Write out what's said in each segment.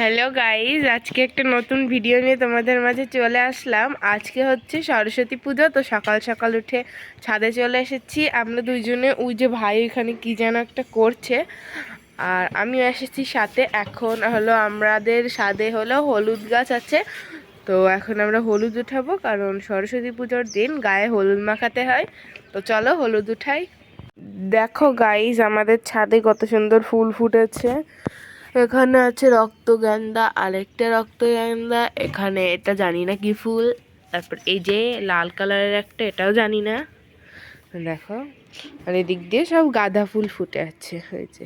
Hello guys, আজকে একটা নতুন ভিডিও নিয়ে তোমাদের মাঝে চলে আসলাম। আজকে হচ্ছে সরস্বতী পুজো, তো সকাল সকাল উঠে ছাদে চলে এসেছি। আমরা দুইজনে, ওই যে ভাই এখানে কি যেন একটা করছে। আর আমিও এসেছি সাথে। এখন হলো আমাদের সাদে হলো হলুদ গাছ আছে। তো এখন আমরা হলুদ উঠাবো, কারণ সরস্বতী পুজোর দিন গায়ে হলুদ মাখাতে হয়। তো চলো হলুদ উঠাই। দেখো গাইজ, আমাদের ছাদে কত সুন্দর ফুল ফুটেছে। এখানে আছে রক্তগেন্দা, আরেকটা রক্তগেন্দা, এখানে এটা জানি না কি ফুল। তারপর এই যে লাল কালারের একটা, এটাও জানি না। দেখো, আর এদিক দিয়ে সব গাঁদা ফুল ফুটে আছে হয়েছে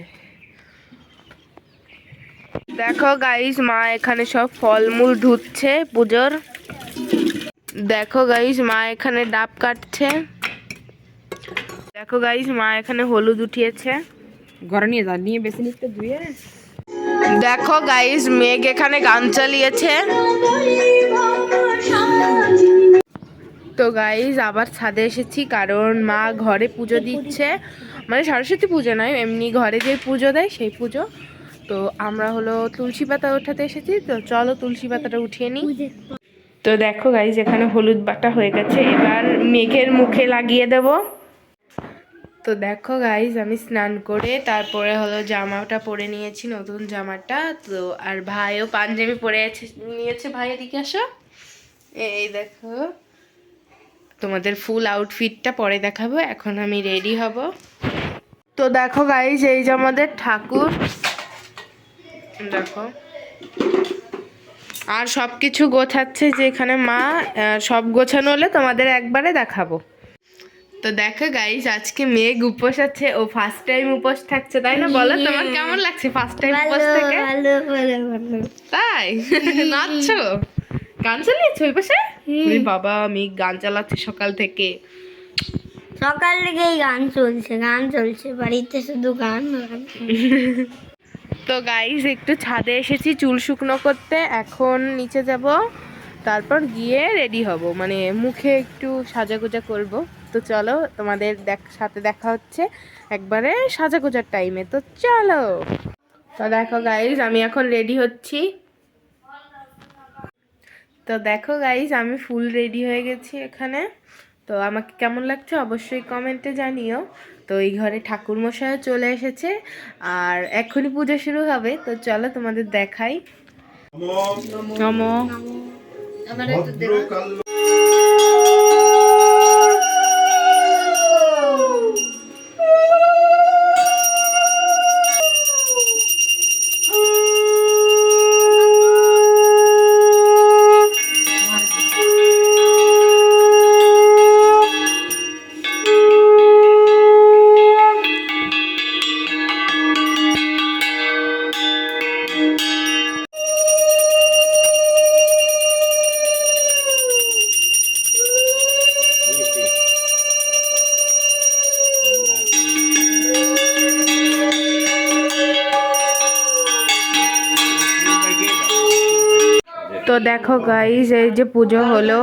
দেখো গাইস মা এখানে সব ফলমূল ধুচ্ছে পুজোর। দেখো গাইস মা এখানে ডাব কাটছে। দেখো গাইস মা এখানে হলুদ উঠিয়েছে। ঘরে নিয়ে যা, নিয়ে বেশি নিতে ধুয়ে। দেখো গাইস মেঘ এখানে গান চালিয়েছে। তো গাইস আবার ছাদে এসেছি, কারণ মা ঘরে পুজো দিচ্ছে। মানে সরস্বতী পুজো নয়, এমনি ঘরে যে পুজো দেয়, সেই পুজো। তো আমরা হলো তুলসী পাতা ওঠাতে এসেছি, তো চলো তুলসী পাতাটা উঠিয়ে নিই। তো দেখো গাইস এখানে হলুদ বাটা হয়ে গেছে, এবার মেঘের মুখে লাগিয়ে দেবো। তো দেখো গাইজ আমি স্নান করে তারপরে হলো জামাটা পরে নিয়েছি, নতুন জামাটা। তো আর ভাইও পাঞ্জাবি পরে নিয়েছে। ভাই, এদিকে আসো। এই দেখো, তোমাদের ফুল আউটফিটটা পরে দেখাবো, এখন আমি রেডি হব। তো দেখো গাইজ এই যে আমাদের ঠাকুর। দেখো। আর সব কিছু গোছাচ্ছে যে এখানে মা সব গোছানো হলে তোমাদের একবারে দেখাবো। তো দেখো গাইস আজকে মেঘ উপোস আছে। ও ফার্স্ট টাইম উপোস থাকছে তাই না? বলো তোমার কেমন লাগছে ফার্স্ট টাইম উপোস থেকে? তাই? নাচছো? গান চালিয়েছো ওই পাশে? বাবা মেঘ গান চালাচ্ছে সকাল থেকে। সকাল থেকেই গান চলছে গান চলছে বাড়িতে শুধু গান। তো গাইস একটু ছাদে এসেছি চুল শুকনো করতে এখন নিচে যাব। তারপর গিয়ে রেডি হব। মানে মুখে একটু সাজাগোজা করব। তো চলো তোমাদের দেখ সাথে দেখা হচ্ছে একবারে সাজাগোজার টাইমে তো চলো। তো দেখো গাইস আমি এখন রেডি হচ্ছি। তো দেখো গাইস আমি ফুল রেডি হয়ে গেছি এখানে। তো আমাকে কেমন লাগছে অবশ্যই কমেন্টে জানিও। তো এই ঘরে ঠাকুর মশাইও চলে এসেছে আর এখনই পুজো শুরু হবে। তো চলো তোমাদের দেখাই। নমো। আমার একটু দেখো তো দেখো গাইস এই যে পুজো হলো।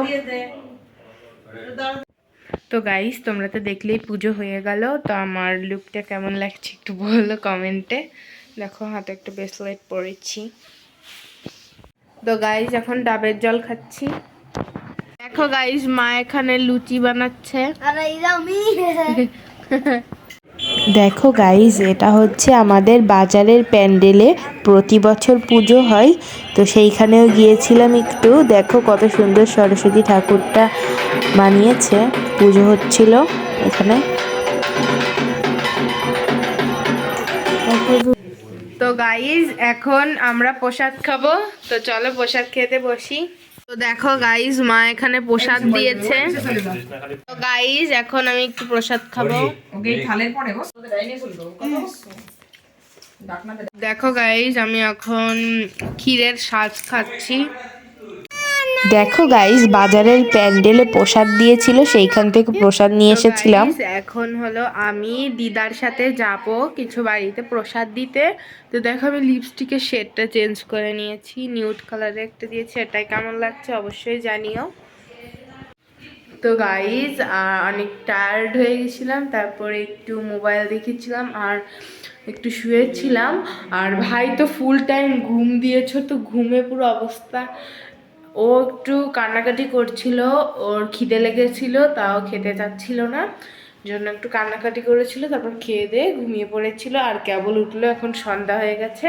তো গাইস তোমরা তো দেখলেই পুজো হয়ে গেল। তো আমার লুকটা কেমন লাগছে একটু বলো কমেন্টে দেখো হাতে একটা ব্রেসলেট পরেছি। তো গাইস এখন ডাবের জল খাচ্ছি। দেখো গাইস মা এখানে লুচি বানাচ্ছে। আর আমি দেখো গাইজ এটা হচ্ছে আমাদের বাজারের প্যান্ডেলে প্রতি বছর পুজো হয়। তো সেইখানেও গিয়েছিলাম একটু। দেখো কত সুন্দর সরস্বতী ঠাকুরটা বানিয়েছে। পুজো হচ্ছিল এখানে। তো গাইজ এখন আমরা প্রসাদ খাব। তো চলো প্রসাদ খেতে বসি। তো দেখো গাইজ মা এখানে প্রসাদ দিয়েছে। গাইজ এখন আমি একটু প্রসাদ খাব। দেখো গাইজ আমি এখন ক্ষীরের সাজ খাচ্ছি। দেখো গাইস বাজারের প্যান্ডেলে প্রসাদ দিয়েছিল সেইখান থেকে প্রসাদ নিয়ে এসেছিলাম। এখন হলো আমি দিদার সাথে যাব কিছু বাড়িতে প্রসাদ দিতে। তো দেখো আমি লিপস্টিকের শেডটা চেঞ্জ করে নিয়েছি নিউড কালারের একটা দিয়েছি এটাই কেমন লাগছে অবশ্যই জানিও। তো গাইজ অনেক টায়ার্ড হয়ে গেছিলাম তারপরে একটু মোবাইল দেখেছিলাম আর একটু শুয়েছিলাম। আর ভাই তো ফুল টাইম ঘুম দিয়েছ তো ঘুমে পুরো অবস্থা ও একটু কান্নাকাটি করছিল ওর খিদে লেগেছিল তাও খেতে চাচ্ছিল না। জন্য একটু কান্নাকাটি করেছিল তারপর খেয়ে দিয়ে ঘুমিয়ে পড়েছিল। আর কেবল উঠল এখন সন্ধ্যা হয়ে গেছে।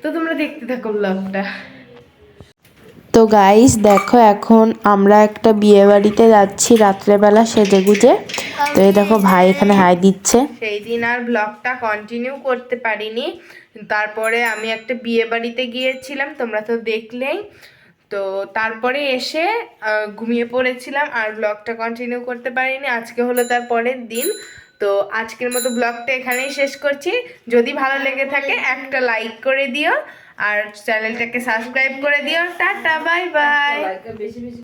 তো তোমরা দেখতে থাকো ব্লগটা। তো গাইস দেখো এখন আমরা একটা বিয়ে বাড়িতে যাচ্ছি রাত্রেবেলা সেজে গুজে। তো এই দেখো ভাই এখানে হাই দিচ্ছে। সেই দিন আর ব্লগটা কন্টিনিউ করতে পারিনি। তারপরে আমি একটা বিয়ে বাড়িতে গিয়েছিলাম তোমরা তো দেখলেই। তো তারপরে এসে ঘুমিয়ে পড়েছিলাম আর ব্লগটা কন্টিনিউ করতে পারিনি। আজকে হলো তার পরের দিন। তো আজকের মতো ব্লগটা এখানেই শেষ করছি। যদি ভালো লেগে থাকে, একটা লাইক করে দিও। আর চ্যানেলটাকে সাবস্ক্রাইব করে দিও। Tata bye bye